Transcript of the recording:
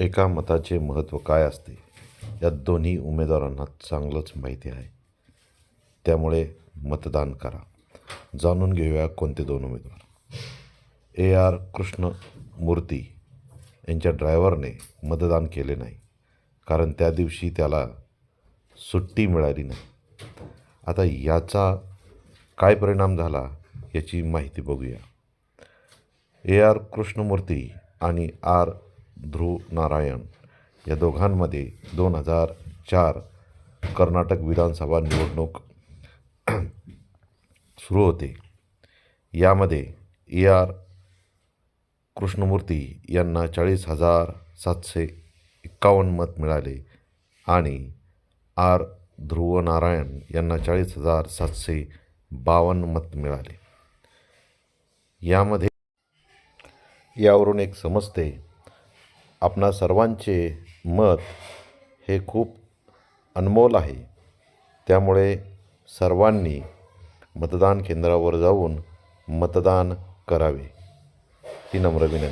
एका मताचे महत्त्व काय असते? या दोन्ही उमेदवारांना चांगलंच माहिती आहे. त्यामुळे मतदान करा. जाणून घेऊया कोणते दोन उमेदवार. ए आर कृष्णमूर्ती यांच्या ड्रायव्हरने मतदान केले नाही. कारण त्या दिवशी त्याला सुट्टी मिळाली नाही. आता याचा काय परिणाम झाला याची माहिती बघूया. ए आर कृष्णमूर्ती आणि आर ध्रुव नारायण या दोघांमध्ये दोन हजार चार कर्नाटक विधानसभा निवडणूक सुरू होते. यामध्ये ए आर कृष्णमूर्ती यांना चाळीस हजार सातशे एक्कावन्न मत मिळाले आणि आर ध्रुव नारायण यांना चाळीस हजार सातशे बावन्न मत मिळाले. यामध्ये यावरून एक समजते आपणा सर्वांचे मत हे खूप अनमोल आहे. त्यामुळे सर्वांनी मतदान केंद्रावर जाऊन मतदान करावे. ही नम्र विनंती.